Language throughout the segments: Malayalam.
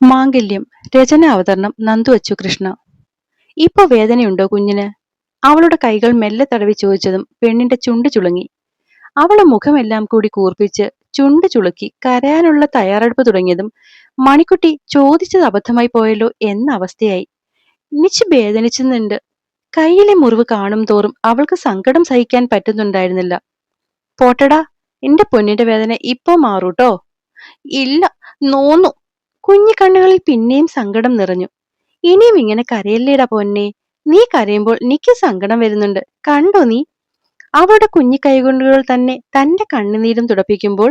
മാംഗല്യം രചന അവതരണം നന്ദു അച്ചു കൃഷ്ണ. ഇപ്പൊ വേദനയുണ്ടോ കുഞ്ഞിന്? അവളുടെ കൈകൾ മെല്ലെ തടവി ചോദിച്ചതും പെണ്ണിന്റെ ചുണ്ട് ചുളുങ്ങി. അവളെ മുഖമെല്ലാം കൂടി കൂർപ്പിച്ച് ചുണ്ട് ചുളുക്കി കരയാനുള്ള തയ്യാറെടുപ്പ് തുടങ്ങിയതും മണിക്കുട്ടി ചോദിച്ചത് അബദ്ധമായി പോയല്ലോ എന്ന അവസ്ഥയായി. നിച്ച് വേദനിച്ചുന്നുണ്ട് കയ്യിലെ മുറിവ് കാണും തോറും അവൾക്ക് സങ്കടം സഹിക്കാൻ പറ്റുന്നുണ്ടായിരുന്നില്ല. പോട്ടടാ എന്റെ പൊന്നിന്റെ വേദന ഇപ്പോ മാറൂട്ടോ? ഇല്ല നോന്നു. കുഞ്ഞു കണ്ണുകളിൽ പിന്നെയും സങ്കടം നിറഞ്ഞു. ഇനിയും ഇങ്ങനെ കരയല്ലേടാ പൊന്നെ. നീ കരയുമ്പോൾ നിക്ക് സങ്കടം വരുന്നുണ്ട്. കണ്ടോ നീ? അവളുടെ കുഞ്ഞു കൈകൊണ്ടുകൾ തന്നെ തന്റെ കണ്ണുനീരും തുടപ്പിക്കുമ്പോൾ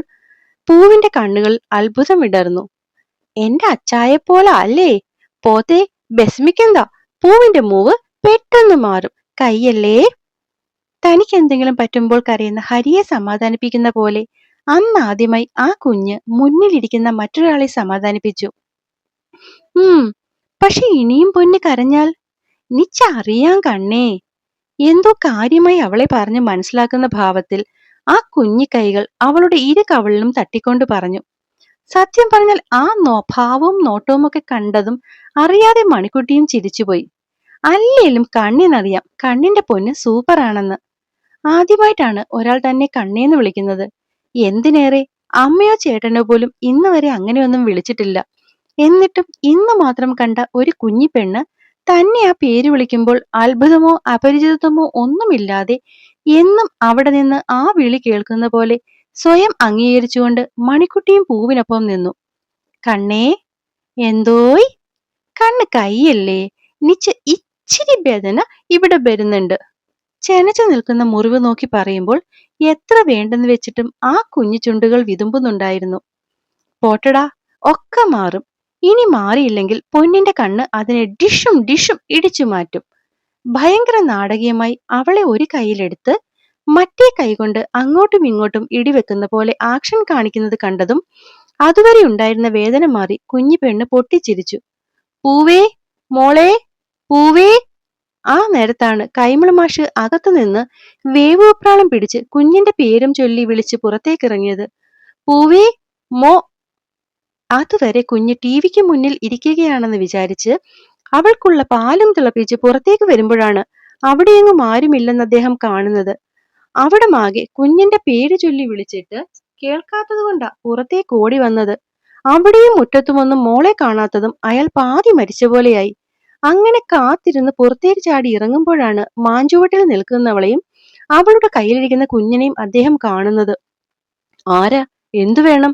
പൂവിന്റെ കണ്ണുകൾ അത്ഭുതം വിടർന്നു. എന്റെ അച്ചായെ പോലെ അല്ലേ? പോത്തെ ബസ്മിക്കെന്താ പൂവിന്റെ മൂവ് പെട്ടെന്ന് മാറും. കയ്യല്ലേ? തനിക്ക് എന്തെങ്കിലും പറ്റുമ്പോൾ കരയുന്ന ഹരിയെ സമാധാനിപ്പിക്കുന്ന പോലെ അന്ന് ആദ്യമായി ആ കുഞ്ഞ് മുന്നിലിരിക്കുന്ന മറ്റൊരാളെ സമാധാനിപ്പിച്ചു. ഉം പക്ഷെ ഇനിയും പൊന്ന് കരഞ്ഞാൽ നിച്ചറിയാൻ കണ്ണേ. എന്തോ കാര്യമായി അവളെ പറഞ്ഞ് മനസ്സിലാക്കുന്ന ഭാവത്തിൽ ആ കുഞ്ഞി കൈകൾ അവളുടെ ഇരു കവളിലും തട്ടിക്കൊണ്ട് പറഞ്ഞു. സത്യം പറഞ്ഞാൽ ആ നോ ഭാവവും നോട്ടവും ഒക്കെ കണ്ടതും അറിയാതെ മണിക്കുട്ടിയും ചിരിച്ചുപോയി. അല്ലേലും കണ്ണിനറിയാം കണ്ണിന്റെ പൊന്ന് സൂപ്പറാണെന്ന്. ആദ്യമായിട്ടാണ് ഒരാൾ തന്നെ കണ്ണേന്ന് വിളിക്കുന്നത്. എന്തിനേറെ? അമ്മയോ ചേട്ടനോ പോലും ഇന്ന് വരെ അങ്ങനെയൊന്നും വിളിച്ചിട്ടില്ല. എന്നിട്ടും ഇന്ന് മാത്രം കണ്ട ഒരു കുഞ്ഞി പെണ്ണ് തന്നെ ആ പേര് വിളിക്കുമ്പോൾ അത്ഭുതമോ അപരിചിതത്വമോ ഒന്നുമില്ലാതെ എന്നും അവിടെ നിന്ന് ആ വിളി കേൾക്കുന്ന പോലെ സ്വയം അംഗീകരിച്ചുകൊണ്ട് മണിക്കുട്ടിയും പൂവിനൊപ്പം നിന്നു. കണ്ണേ എന്തോയ്? കണ്ണ് കൈയല്ലേ? നിച്ച് ഇച്ചിരി വേദന ഇവിടെ വരുന്നുണ്ട്. ചെനച്ചു നിൽക്കുന്ന മുറിവ് നോക്കി പറയുമ്പോൾ എത്ര വേണ്ടെന്ന് വെച്ചിട്ടും ആ കുഞ്ഞു ചുണ്ടുകൾ വിതുമ്പുന്നുണ്ടായിരുന്നു. പോട്ടടാ ഒക്കെ മാറും. ഇനി മാറിയില്ലെങ്കിൽ പൊന്നിന്റെ കണ്ണ് അതിനെ ഡിഷും ഡിഷും ഇടിച്ചു മാറ്റും. ഭയങ്കര നാടകീയമായി അവളെ ഒരു കൈയിലെടുത്ത് മറ്റേ കൈകൊണ്ട് അങ്ങോട്ടും ഇങ്ങോട്ടും ഇടിവെക്കുന്ന പോലെ ആക്ഷൻ കാണിക്കുന്നത് കണ്ടതും അതുവരെ ഉണ്ടായിരുന്ന വേദന മാറി കുഞ്ഞു പെണ്ണ് പൊട്ടിച്ചിരിച്ചു. പൂവേ മോളെ പൂവേ ആ നേരത്താണ് കൈമൾ മാഷ് അകത്തുനിന്ന് വേവുപ്രാളം പിടിച്ച് കുഞ്ഞിന്റെ പേരും ചൊല്ലി വിളിച്ച് പുറത്തേക്കിറങ്ങിയത്. പൂവേ മോ. അതുവരെ കുഞ്ഞ് ടി വിക്ക് മുന്നിൽ ഇരിക്കുകയാണെന്ന് വിചാരിച്ച് അവൾക്കുള്ള പാലും തിളപ്പിച്ച് പുറത്തേക്ക് വരുമ്പോഴാണ് അവിടെയെങ്ങും ആരുമില്ലെന്ന് അദ്ദേഹം കാണുന്നത്. അവിടെ മാകെ കുഞ്ഞിന്റെ പേര് ചൊല്ലി വിളിച്ചിട്ട് കേൾക്കാത്തത് കൊണ്ടാ പുറത്തേക്ക് ഓടി വന്നത്. അവിടെയും മുറ്റത്തുമൊന്നും മോളെ കാണാത്തതും അയാൾ പാതി മരിച്ച പോലെയായി. അങ്ങനെ കാത്തിരുന്ന് പുറത്തേക്ക് ചാടി ഇറങ്ങുമ്പോഴാണ് മാഞ്ചുവട്ടിൽ നിൽക്കുന്നവളെയും അവളുടെ കയ്യിലിരിക്കുന്ന കുഞ്ഞിനെയും അദ്ദേഹം കാണുന്നത്. ആരാ? എന്തു വേണം?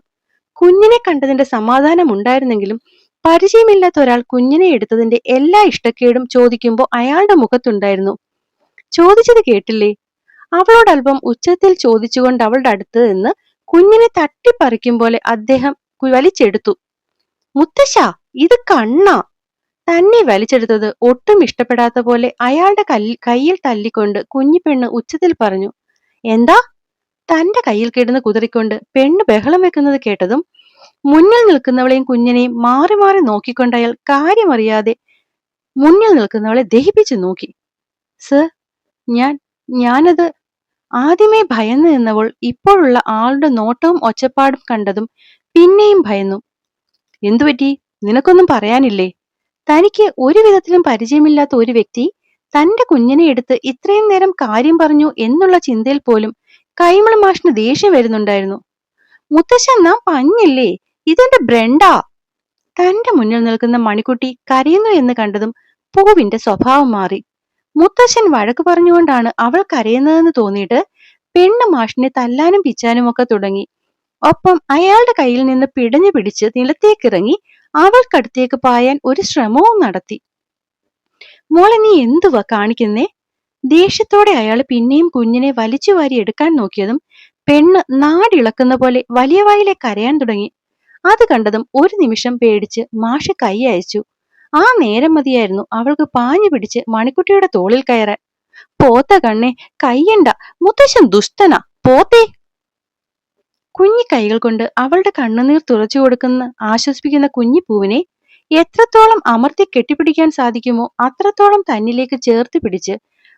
കുഞ്ഞിനെ കണ്ടതിന്റെ സമാധാനം ഉണ്ടായിരുന്നെങ്കിലും പരിചയമില്ലാത്ത ഒരാൾ കുഞ്ഞിനെ എടുത്തതിന്റെ എല്ലാ ഇഷ്ടക്കേടും ചോദിക്കുമ്പോൾ അയാളുടെ മുഖത്തുണ്ടായിരുന്നു. ചോദിച്ചത് കേട്ടില്ലേ? അവളോട് അല്പം ഉച്ചത്തിൽ ചോദിച്ചുകൊണ്ട് അവളുടെ അടുത്ത് നിന്ന് കുഞ്ഞിനെ തട്ടിപ്പറിക്കും പോലെ അദ്ദേഹം വലിച്ചെടുത്തു. മുത്തശ്ശ ഇത് കണ്ണാ! തന്നെ വലിച്ചെടുത്തത് ഒട്ടും ഇഷ്ടപ്പെടാത്ത പോലെ അയാളുടെ കയ്യിൽ തല്ലിക്കൊണ്ട് കുഞ്ഞിപ്പെണ്ണ് ഉച്ചത്തിൽ പറഞ്ഞു എന്താ? തന്റെ കയ്യിൽ കിടന്ന് കുതിറിക്കൊണ്ട് പെണ്ണ് ബഹളം വെക്കുന്നത് കേട്ടതും മുന്നിൽ നിൽക്കുന്നവളെയും കുഞ്ഞിനെയും മാറി മാറി നോക്കിക്കൊണ്ട് കാര്യമറിയാതെ മുന്നിൽ നിൽക്കുന്നവളെ ദഹിപ്പിച്ചു നോക്കി. സർ ഞാൻ ഞാനത് ആദ്യമേ ഭയന്നു നിന്നവൾ ഇപ്പോഴുള്ള ആളുടെ നോട്ടവും ഒച്ചപ്പാടും കണ്ടതും പിന്നെയും ഭയന്നു. എന്തുപറ്റി? നിനക്കൊന്നും പറയാനില്ലേ? തനിക്ക് ഒരു വിധത്തിലും പരിചയമില്ലാത്ത ഒരു വ്യക്തി തന്റെ കുഞ്ഞിനെ എടുത്ത് ഇത്രയും നേരം കാര്യം പറഞ്ഞു എന്നുള്ള ചിന്തയിൽ പോലും കൈമൾ മാഷിന് ദേഷ്യം വരുന്നുണ്ടായിരുന്നു. മുത്തശ്ശൻ നാം പഞ്ഞില്ലേ? ഇതെന്റെ ബ്രണ്ടാ? തന്റെ മുന്നിൽ നിൽക്കുന്ന മണിക്കുട്ടി കരയുന്നു എന്ന് കണ്ടതും പൂവിന്റെ സ്വഭാവം മാറി. മുത്തശ്ശൻ വഴക്ക് പറഞ്ഞുകൊണ്ടാണ് അവൾ കരയുന്നതെന്ന് തോന്നിയിട്ട് പെണ്ണ് മാഷിനെ തല്ലാനും പിച്ചാനും ഒക്കെ തുടങ്ങി. ഒപ്പം അയാളുടെ കയ്യിൽ നിന്ന് പിടഞ്ഞു പിടിച്ച് നിലത്തേക്കിറങ്ങി അവൾക്കടുത്തേക്ക് പായാൻ ഒരു ശ്രമവും നടത്തി. മോളെ നീ എന്തുവാ കാണിക്കുന്നേ? ദേഷ്യത്തോടെ അയാൾ പിന്നെയും കുഞ്ഞിനെ വലിച്ചു വാരി എടുക്കാൻ നോക്കിയതും പെണ്ണ് നാടിളക്കുന്ന പോലെ വലിയ വായിലെ കരയാൻ തുടങ്ങി. അത് കണ്ടതും ഒരു നിമിഷം പേടിച്ച് മാഷ കൈ അയച്ചു. ആ നേരം മതിയായിരുന്നു അവൾക്ക് പാഞ്ഞു പിടിച്ച് മണിക്കുട്ടിയുടെ തോളിൽ കയറാൻ. പോത്ത കണ്ണെ കയ്യണ്ട. മുത്തശ്ശൻ ദുഷ്ടനാ. പോത്തേ കുഞ്ഞി കൈകൾ കൊണ്ട് അവളുടെ കണ്ണുനീർ തുറച്ചു കൊടുക്കുന്ന ആശ്വസിപ്പിക്കുന്ന കുഞ്ഞി പൂവിനെ എത്രത്തോളം അമർത്തി കെട്ടിപ്പിടിക്കാൻ സാധിക്കുമോ അത്രത്തോളം തന്നിലേക്ക് ചേർത്ത് പിടിച്ച്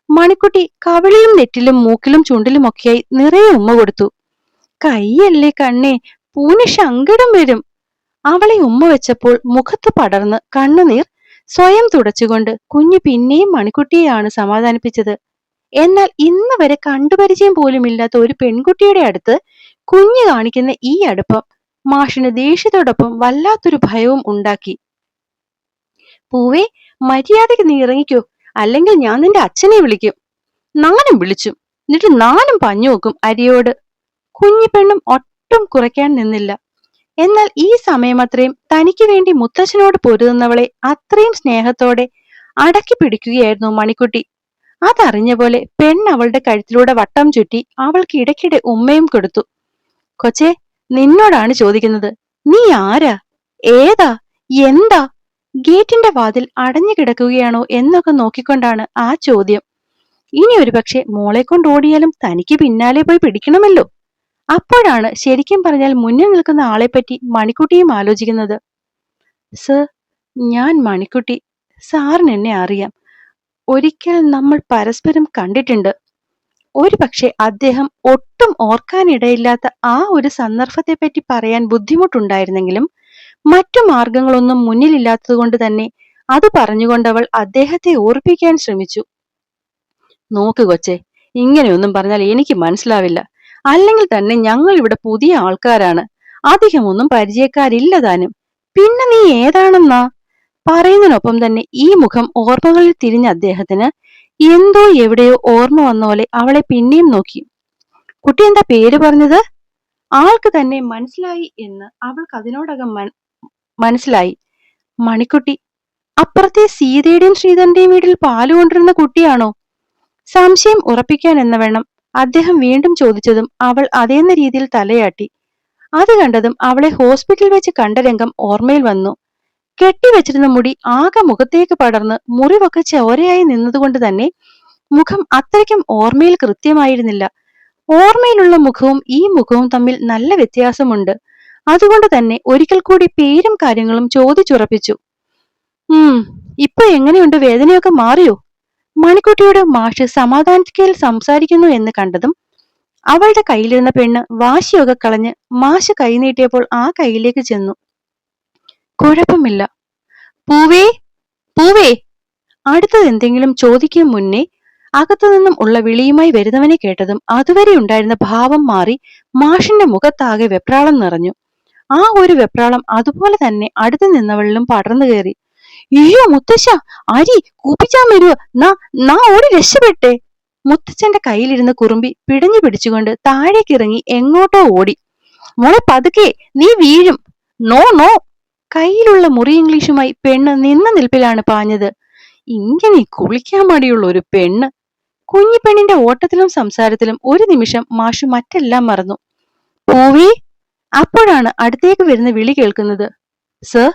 മണിക്കുട്ടി കവിളിലും നെറ്റിലും മൂക്കിലും ചുണ്ടിലും ഒക്കെയായി നിറയെ ഉമ്മ കൊടുത്തു. കയ്യല്ലേ കണ്ണേ പൂന് ശങ്കടം വരും. അവളെ ഉമ്മ വെച്ചപ്പോൾ മുഖത്ത് പടർന്ന് കണ്ണുനീർ സ്വയം തുടച്ചുകൊണ്ട് കുഞ്ഞു പിന്നെയും മണിക്കുട്ടിയെയാണ് സമാധാനിപ്പിച്ചത്. എന്നാൽ ഇന്ന് വരെ കണ്ടുപരിചയം പോലുമില്ലാത്ത ഒരു പെൺകുട്ടിയുടെ അടുത്ത് കുഞ്ഞ് കാണിക്കുന്ന ഈ അടുപ്പം മാഷിന് ദേഷ്യത്തോടൊപ്പം വല്ലാത്തൊരു ഭയവും ഉണ്ടാക്കി. പൂവേ മര്യാദയ്ക്ക് നീ ഇറങ്ങിക്കോ. അല്ലെങ്കിൽ ഞാൻ നിന്റെ അച്ഛനെ വിളിക്കും. നാനും വിളിച്ചു. എന്നിട്ട് നാനും പഞ്ഞു നോക്കും അരിയോട്. കുഞ്ഞു പെണ്ണും ഒട്ടും കുറയ്ക്കാൻ നിന്നില്ല. എന്നാൽ ഈ സമയം അത്രയും തനിക്ക് വേണ്ടി മുത്തച്ഛനോട് പൊരുതുന്നവളെ അത്രയും സ്നേഹത്തോടെ അടക്കി പിടിക്കുകയായിരുന്നു മണിക്കുട്ടി. അതറിഞ്ഞ പോലെ പെണ്ണ് അവളുടെ കഴുത്തിലൂടെ വട്ടം ചുറ്റി അവൾക്ക് ഇടയ്ക്കിടെ ഉമ്മയും കൊടുത്തു. കൊച്ചേ നിന്നോടാണ് ചോദിക്കുന്നത്. നീ ആരാ? ഏതാ? എന്താ? ഗേറ്റിന്റെ വാതിൽ അടഞ്ഞു കിടക്കുകയാണോ എന്നൊക്കെ നോക്കിക്കൊണ്ടാണ് ആ ചോദ്യം. ഇനി ഒരുപക്ഷെ മോളെ കൊണ്ട് ഓടിയാലും തനിക്ക് പിന്നാലെ പോയി പിടിക്കണമല്ലോ. അപ്പോഴാണ് ശരിക്കും പറഞ്ഞാൽ മുന്നിൽ നിൽക്കുന്ന ആളെപ്പറ്റി മണിക്കുട്ടിയും ആലോചിക്കുന്നത്. സർ ഞാൻ മണിക്കുട്ടി. സാറിന് എന്നെ അറിയാം. ഒരിക്കൽ നമ്മൾ പരസ്പരം കണ്ടിട്ടുണ്ട്. ഒരു പക്ഷെ അദ്ദേഹം ഒട്ടും ഓർക്കാനിടയില്ലാത്ത ആ ഒരു സന്ദർഭത്തെപ്പറ്റി പറയാൻ ബുദ്ധിമുട്ടുണ്ടായിരുന്നെങ്കിലും മറ്റു മാർഗങ്ങളൊന്നും മുന്നിലില്ലാത്തതുകൊണ്ട് തന്നെ അത് പറഞ്ഞുകൊണ്ടവൾ അദ്ദേഹത്തെ ഓർപ്പിക്കാൻ ശ്രമിച്ചു. നോക്ക് കൊച്ചെ ഇങ്ങനെയൊന്നും പറഞ്ഞാൽ എനിക്ക് മനസ്സിലാവില്ല. അല്ലെങ്കിൽ തന്നെ ഞങ്ങൾ ഇവിടെ പുതിയ ആൾക്കാരാണ്. അധികമൊന്നും പരിചയക്കാരില്ല താനും. പിന്നെ നീ ഏതാണെന്നാ? പറയുന്നതിനൊപ്പം തന്നെ ഈ മുഖം ഓർമ്മകളിൽ തിരിഞ്ഞ അദ്ദേഹത്തിന് എന്തോ എവിടെയോ ഓർമ്മ വന്ന പോലെ അവളെ പിന്നെയും നോക്കി. കുട്ടി എന്താ പേര് പറഞ്ഞത്? ആൾക്ക് തന്നെ മനസ്സിലായി എന്ന് അവൾക്ക് അതിനോടകം മനസ്സിലായി. മണിക്കുട്ടി അപ്പുറത്തെ സീതയുടെയും ശ്രീധരന്റെയും വീട്ടിൽ പാൽ കൊണ്ടിരുന്ന കുട്ടിയാണോ? സംശയം ഉറപ്പിക്കാൻ എന്ന വേണം അദ്ദേഹം വീണ്ടും ചോദിച്ചതും അവൾ അതേന്ന രീതിയിൽ തലയാട്ടി. അത് കണ്ടതും അവളെ ഹോസ്പിറ്റലിൽ വെച്ച് കണ്ട രംഗം ഓർമ്മയിൽ വന്നു. കെട്ടിവെച്ചിരുന്ന മുടി ആകെ മുഖത്തേക്ക് പടർന്ന് മുറിവൊക്കെ ചോരയായി നിന്നതുകൊണ്ട് തന്നെ മുഖം അത്രയ്ക്കും ഓർമ്മയിൽ കൃത്യമായിരുന്നില്ല. ഓർമ്മയിലുള്ള മുഖവും ഈ മുഖവും തമ്മിൽ നല്ല വ്യത്യാസമുണ്ട്. അതുകൊണ്ട് തന്നെ ഒരിക്കൽ കൂടി പേരും കാര്യങ്ങളും ചോദിച്ചുറപ്പിച്ചു. ഉം ഇപ്പൊ എങ്ങനെയുണ്ട്? വേദനയൊക്കെ മാറിയോ? മണിക്കുട്ടിയോട് മാഷ് സമാധാനത്തിൽ സംസാരിക്കുന്നു എന്ന് കണ്ടതും അവളുടെ കയ്യിലിരുന്ന പെണ്ണ് വാശിയൊക്കെ കളഞ്ഞ് മാഷ് കൈനീട്ടിയപ്പോൾ ആ കൈയിലേക്ക് ചെന്നു. കുഴപ്പമില്ല. പൂവേ പൂവേ അടുത്തത് എന്തെങ്കിലും ചോദിക്കും മുന്നേ അകത്തു നിന്നും ഉള്ള വിളിയുമായി വരുന്നവനെ കേട്ടതും അതുവരെ ഉണ്ടായിരുന്ന ഭാവം മാറി മാഷിന്റെ മുഖത്താകെ വെപ്രാളം നിറഞ്ഞു. ആ ഒരു വെപ്രാളം അതുപോലെ തന്നെ അടുത്തു നിന്നവളിലും പടർന്നു കയറി. അയ്യോ മുത്തശ്ശ അരി കൂപ്പിച്ചാൻ വരുവോ? നാ നാ ഓടി രക്ഷപ്പെട്ടെ. മുത്തച്ഛന്റെ കയ്യിലിരുന്ന കുറുമ്പി പിടഞ്ഞു പിടിച്ചുകൊണ്ട് താഴേക്കിറങ്ങി എങ്ങോട്ടോ ഓടി. മോളെ പതുക്കെ നീ വീഴും. നോ നോ കയ്യിലുള്ള മുറി ഇംഗ്ലീഷുമായി പെണ്ണ് നിന്ന നിൽപ്പിലാണ് പാഞ്ഞത്. ഇങ്ങനെ കുളിക്കാൻ മടിയുള്ള ഒരു പെണ്ണ് കുഞ്ഞിപ്പെണ്ണിന്റെ ഓട്ടത്തിലും സംസാരത്തിലും ഒരു നിമിഷം മാഷു മറ്റെല്ലാം മറന്നു. പൂവി അപ്പോഴാണ് അടുത്തേക്ക് വരുന്ന വിളി കേൾക്കുന്നത്. സർ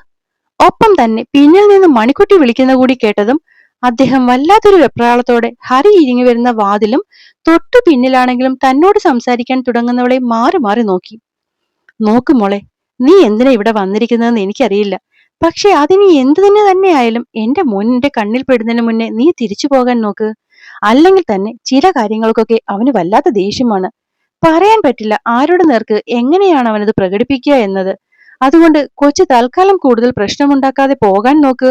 ഒപ്പം തന്നെ പിന്നിൽ നിന്ന് മണിക്കുട്ടി വിളിക്കുന്ന കൂടി കേട്ടതും അദ്ദേഹം വല്ലാത്തൊരു വെപ്രാളത്തോടെ ഹരി ഇരിങ്ങി വരുന്ന വാതിലും തൊട്ടു പിന്നിലാണെങ്കിലും തന്നോട് സംസാരിക്കാൻ തുടങ്ങുന്നവളെ മാറി മാറി നോക്കി. നോക്ക് മോളെ നീ എന്തിനാ ഇവിടെ വന്നിരിക്കുന്നതെന്ന് എനിക്കറിയില്ല. പക്ഷെ അതിന് എന്തു തന്നെ തന്നെയായാലും എന്റെ മോനിന്റെ കണ്ണിൽ പെടുന്നതിന് മുന്നേ നീ തിരിച്ചു പോകാൻ നോക്ക്. അല്ലെങ്കിൽ തന്നെ ചില കാര്യങ്ങൾക്കൊക്കെ അവന് വല്ലാത്ത ദേഷ്യമാണ്. പറയാൻ പറ്റില്ല ആരുടെ നേർക്ക് എങ്ങനെയാണ് അവനത് പ്രകടിപ്പിക്കുക എന്നത്. അതുകൊണ്ട് കൊച്ചു തൽക്കാലം കൂടുതൽ പ്രശ്നമുണ്ടാക്കാതെ പോകാൻ നോക്ക്.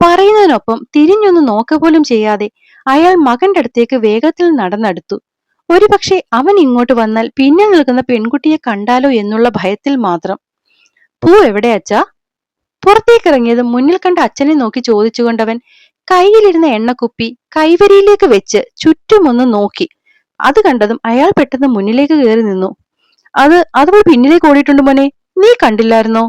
പറയുന്നതിനൊപ്പം തിരിഞ്ഞൊന്ന് നോക്ക പോലും ചെയ്യാതെ അയാൾ മകന്റെ അടുത്തേക്ക് വേഗത്തിൽ നടന്നെടുത്തു. ഒരുപക്ഷെ അവൻ ഇങ്ങോട്ട് വന്നാൽ പിന്നെ നിൽക്കുന്ന പെൺകുട്ടിയെ കണ്ടാലോ എന്നുള്ള ഭയത്തിൽ മാത്രം. പൂ എവിടെ അച്ഛാ? പുറത്തേക്കിറങ്ങിയത് മുന്നിൽ കണ്ട അച്ഛനെ നോക്കി ചോദിച്ചുകൊണ്ടവൻ കയ്യിലിരുന്ന എണ്ണക്കുപ്പി കൈവരിയിലേക്ക് വെച്ച് ചുറ്റുമൊന്ന് നോക്കി. അത് കണ്ടതും അയാൾ പെട്ടെന്ന് മുന്നിലേക്ക് കയറി നിന്നു. അത് അതുപോലെ പിന്നിലേക്ക് ഓടിയിട്ടുണ്ട് മോനെ. നീ കണ്ടില്ലായിരുന്നോ?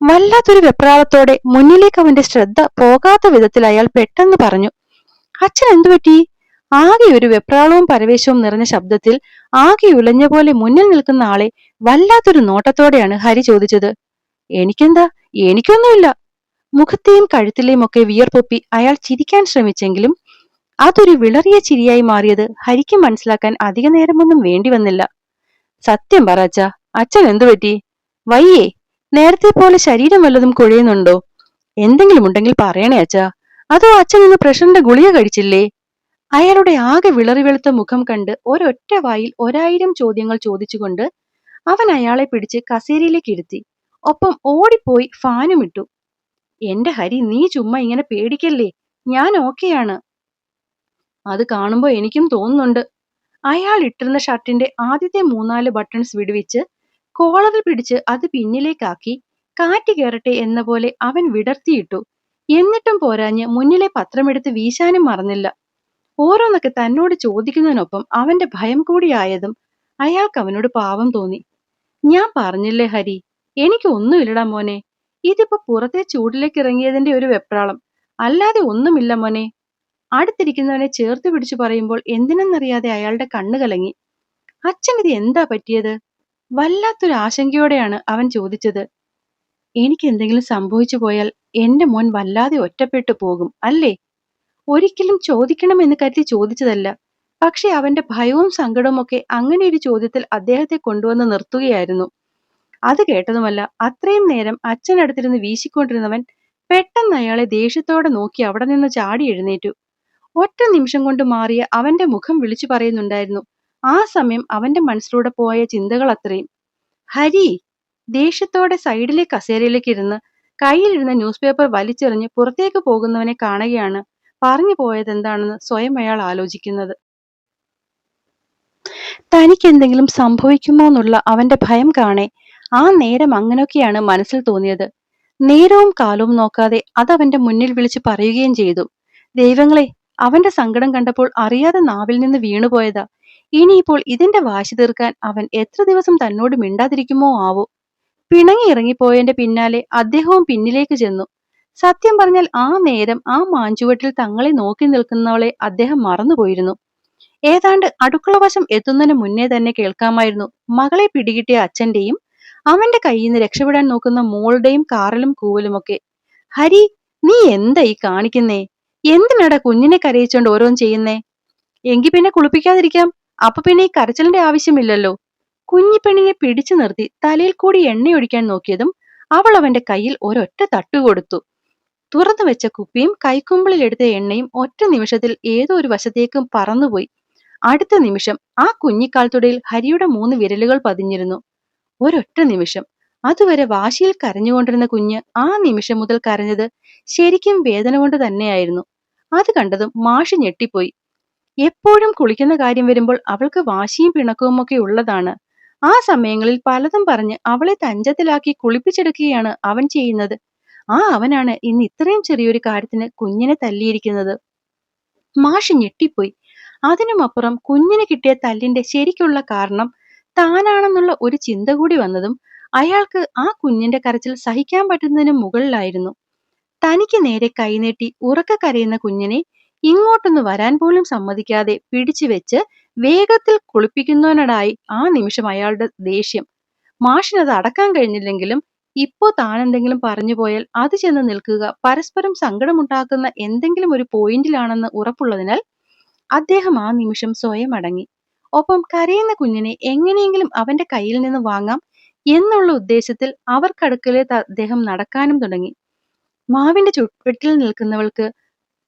വല്ലാത്തൊരു വെപ്രാളത്തോടെ മുന്നിലേക്ക് അവന്റെ ശ്രദ്ധ പോകാത്ത വിധത്തിൽ അയാൾ പെട്ടെന്ന് പറഞ്ഞു അച്ഛൻ എന്തു പറ്റി? ആകെ ഒരു വെപ്രാളവും പരവേശവും നിറഞ്ഞ ശബ്ദത്തിൽ ആകെ ഉലഞ്ഞ പോലെ മുന്നിൽ നിൽക്കുന്ന ആളെ വല്ലാത്തൊരു നോട്ടത്തോടെയാണ് ഹരി ചോദിച്ചത്. എനിക്കെന്താ? എനിക്കൊന്നുമില്ല. മുഖത്തെയും കഴുത്തിലെയും ഒക്കെ വിയർപ്പൊപ്പി അയാൾ ചിരിക്കാൻ ശ്രമിച്ചെങ്കിലും അതൊരു വിളറിയ ചിരിയായി മാറിയത് ഹരിക്ക് മനസ്സിലാക്കാൻ അധിക നേരമൊന്നും വേണ്ടി വന്നില്ല. സത്യം പറ അച്ഛ അച്ഛൻ എന്തു പറ്റി? വയ്യേ നേരത്തെ പോലെ ശരീരം വല്ലതും കുഴയുന്നുണ്ടോ? എന്തെങ്കിലും ഉണ്ടെങ്കിൽ പറയണേ അച്ഛ. അതോ അച്ഛൻ ഇന്ന് പ്രഷറിന്റെ ഗുളിക കഴിച്ചില്ലേ? അയാളുടെ ആകെ വിളറി വെളുത്ത മുഖം കണ്ട് ഒരൊറ്റ വായിൽ ഒരായിരം ചോദ്യങ്ങൾ ചോദിച്ചുകൊണ്ട് അവൻ അയാളെ പിടിച്ച് കസേരയിലേക്ക് ഇരുത്തി. ഒപ്പം ഓടിപ്പോയി ഫാനും ഇട്ടു. എന്റെ ഹരി നീ ചുമ്മാ ഇങ്ങനെ പേടിക്കല്ലേ? ഞാൻ ഓക്കെയാണ്. അത് കാണുമ്പോൾ എനിക്കും തോന്നുന്നുണ്ട്. അയാൾ ഇട്ടിരുന്ന ഷർട്ടിന്റെ ആദ്യത്തെ മൂന്നാൽ ബട്ടൺസ് വിടുവിച്ച് കോളറിൽ പിടിച്ച് അത് പിന്നിലേക്കാക്കി കാറ്റ് കയറട്ടെ എന്ന പോലെ അവൻ വിടർത്തിയിട്ടു. എന്നിട്ടും പോരാഞ്ഞ് മുന്നിലെ പത്രമെടുത്ത് വീശാനും മറന്നില്ല. ഓരോന്നൊക്കെ തന്നോട് ചോദിക്കുന്നതിനൊപ്പം അവന്റെ ഭയം കൂടിയായതും അയാൾക്ക് അവനോട് പാവം തോന്നി. ഞാൻ പറഞ്ഞില്ലേ ഹരി എനിക്ക് ഒന്നുമില്ലടാ മോനെ. ഇതിപ്പോ പുറത്തെ ചൂടിലേക്ക് ഇറങ്ങിയതിന്റെ ഒരു വെപ്രാളം. അല്ലാതെ ഒന്നുമില്ല മോനെ. അടുത്തിരിക്കുന്നവനെ ചേർത്ത് പിടിച്ചു പറയുമ്പോൾ എന്തിനെന്നറിയാതെ അയാളുടെ കണ്ണു കലങ്ങി. അച്ഛൻ ഇത് എന്താ പറ്റിയത്? വല്ലാത്തൊരു ആശങ്കയോടെയാണ് അവൻ ചോദിച്ചത്. എനിക്ക് എന്തെങ്കിലും സംഭവിച്ചു പോയാൽ എന്റെ മോൻ വല്ലാതെ ഒറ്റപ്പെട്ടു പോകും അല്ലേ? ഒരിക്കലും ചോദിക്കണമെന്ന് കരുതി ചോദിച്ചതല്ല. പക്ഷെ അവന്റെ ഭയവും സങ്കടവും ഒക്കെ അങ്ങനെ ഒരു ചോദ്യത്തിൽ അദ്ദേഹത്തെ കൊണ്ടുവന്ന് നിർത്തുകയായിരുന്നു. അത് കേട്ടതുമല്ല അത്രയും നേരം അച്ഛനടുത്തിരുന്ന് വീശിക്കൊണ്ടിരുന്നവൻ പെട്ടെന്ന് അയാളെ ദേഷ്യത്തോടെ നോക്കി അവിടെ നിന്ന് ചാടി എഴുന്നേറ്റു. ഒറ്റ നിമിഷം കൊണ്ട് മാറിയ അവന്റെ മുഖം വിളിച്ചു പറയുന്നുണ്ടായിരുന്നു. ആ സമയം അവന്റെ മനസ്സിലൂടെ പോയ ചിന്തകൾ അത്രയും. ഹരി ദേഷ്യത്തോടെ സൈഡിലെ കസേരയിലേക്ക് ഇരുന്ന് കയ്യിലിരുന്ന ന്യൂസ് പേപ്പർ വലിച്ചെറിഞ്ഞ് പുറത്തേക്ക് പോകുന്നവനെ കാണുകയാണ് പറഞ്ഞു പോയതെന്താണെന്ന് സ്വയം അയാൾ ആലോചിക്കുന്നത്. തനിക്ക് എന്തെങ്കിലും സംഭവിക്കുമോ എന്നുള്ള അവന്റെ ഭയം കാണെ. ആ നേരം അങ്ങനെയൊക്കെയാണ് മനസ്സിൽ തോന്നിയത്. നേരവും കാലവും നോക്കാതെ അത് അവന്റെ മുന്നിൽ വിളിച്ച് പറയുകയും ചെയ്തു. ദൈവങ്ങളെ അവന്റെ സങ്കടം കണ്ടപ്പോൾ അറിയാതെ നാവിൽ നിന്ന് വീണുപോയതാ. ഇനിയിപ്പോൾ ഇതിന്റെ വാശി തീർക്കാൻ അവൻ എത്ര ദിവസം തന്നോട് മിണ്ടാതിരിക്കുമോ ആവോ. പിണങ്ങി ഇറങ്ങിപ്പോയതിന്റെ പിന്നാലെ അദ്ദേഹവും പിന്നിലേക്ക് ചെന്നു. സത്യം പറഞ്ഞാൽ ആ നേരം ആ മാഞ്ചുവട്ടിൽ തങ്ങളെ നോക്കി നിൽക്കുന്നവളെ അദ്ദേഹം മറന്നുപോയിരുന്നു. ഏതാണ്ട് അടുക്കള വശം എത്തുന്നതിന് മുന്നേ തന്നെ കേൾക്കാമായിരുന്നു. മകളെ പിടികിട്ടിയ അച്ഛന്റെയും അവന്റെ കയ്യിൽ നിന്ന് രക്ഷപ്പെടാൻ നോക്കുന്ന മോളുടെയും കാറലും കൂവലുമൊക്കെ. ഹരി നീ എന്താ ഈ കാണിക്കുന്നേ? എന്തിനാടാ കുഞ്ഞിനെ കരയിച്ചോണ്ട് ഓരോന്ന് ചെയ്യുന്നേ? എങ്കി പിന്നെ കുളിപ്പിക്കാതിരിക്കാം. അപ്പൊ പിന്നെ ഈ കരച്ചിലിന്റെ ആവശ്യമില്ലല്ലോ. കുഞ്ഞിപ്പെണ്ണിനെ പിടിച്ചു നിർത്തി തലയിൽ കൂടി എണ്ണയൊഴിക്കാൻ നോക്കിയതും അവൾ അവന്റെ കയ്യിൽ ഒരൊറ്റ തട്ടുകൊടുത്തു. തുറന്നു വെച്ച കുപ്പിയും കൈക്കുമ്പിളിൽ എടുത്ത എണ്ണയും ഒറ്റ നിമിഷത്തിൽ ഏതോ ഒരു വശത്തേക്കും പറന്നുപോയി. അടുത്ത നിമിഷം ആ കുഞ്ഞിക്കാൽത്തുടയിൽ ഹരിയുടെ മൂന്ന് വിരലുകൾ പതിഞ്ഞിരുന്നു. ഒരൊറ്റ നിമിഷം. അതുവരെ വാശിയിൽ കരഞ്ഞുകൊണ്ടിരുന്ന കുഞ്ഞ് ആ നിമിഷം മുതൽ കരഞ്ഞത് ശരിക്കും വേദന കൊണ്ട് തന്നെയായിരുന്നു. അത് കണ്ടതും മാഷ് ഞെട്ടിപ്പോയി. എപ്പോഴും കുളിക്കുന്ന കാര്യം വരുമ്പോൾ അവൾക്ക് വാശിയും പിണക്കവും ഒക്കെ ഉള്ളതാണ്. ആ സമയങ്ങളിൽ പലതും പറഞ്ഞ് അവളെ തഞ്ചത്തിലാക്കി കുളിപ്പിച്ചെടുക്കുകയാണ് അവൻ ചെയ്യുന്നത്. ആ അവനാണ്. ഇന്ന് ഇത്രയും ചെറിയൊരു കാര്യത്തിന് കുഞ്ഞിനെ തല്ലിയിരിക്കുന്നത്. മാഷ് ഞെട്ടിപ്പോയി. അതിനുമപ്പുറം കുഞ്ഞിന് കിട്ടിയ തല്ലിന്റെ ശരിക്കുള്ള കാരണം താനാണെന്നുള്ള ഒരു ചിന്ത കൂടി വന്നതും അയാൾക്ക് ആ കുഞ്ഞിന്റെ കരച്ചിൽ സഹിക്കാൻ പറ്റുന്നതിന് മുകളിലായിരുന്നു. തനിക്ക് നേരെ കൈനീട്ടി ഉറക്ക കരയുന്ന കുഞ്ഞിനെ ഇങ്ങോട്ടൊന്ന് വരാൻ പോലും സമ്മതിക്കാതെ പിടിച്ചു വെച്ച് വേഗത്തിൽ കുളിപ്പിക്കുന്നതിനോടായി ആ നിമിഷം അയാളുടെ ദേഷ്യം. മാഷിനത് അടക്കാൻ കഴിഞ്ഞില്ലെങ്കിലും ഇപ്പോ താൻ എന്തെങ്കിലും പറഞ്ഞു പോയാൽ അത് ചെന്ന് നിൽക്കുക. പരസ്പരം സങ്കടമുണ്ടാക്കുന്ന എന്തെങ്കിലും ഒരു പോയിന്റിലാണെന്ന് ഉറപ്പുള്ളതിനാൽ അദ്ദേഹം ആ നിമിഷം സ്വയം അടങ്ങി. ഒപ്പം കരയുന്ന കുഞ്ഞിനെ എങ്ങനെയെങ്കിലും അവന്റെ കയ്യിൽ നിന്ന് വാങ്ങാം എന്നുള്ള ഉദ്ദേശത്തിൽ അവർക്കടുക്കലെ അദ്ദേഹം നടക്കാനും തുടങ്ങി. മാവിന്റെ ചുട്ടിൽ നിൽക്കുന്നവൾക്ക്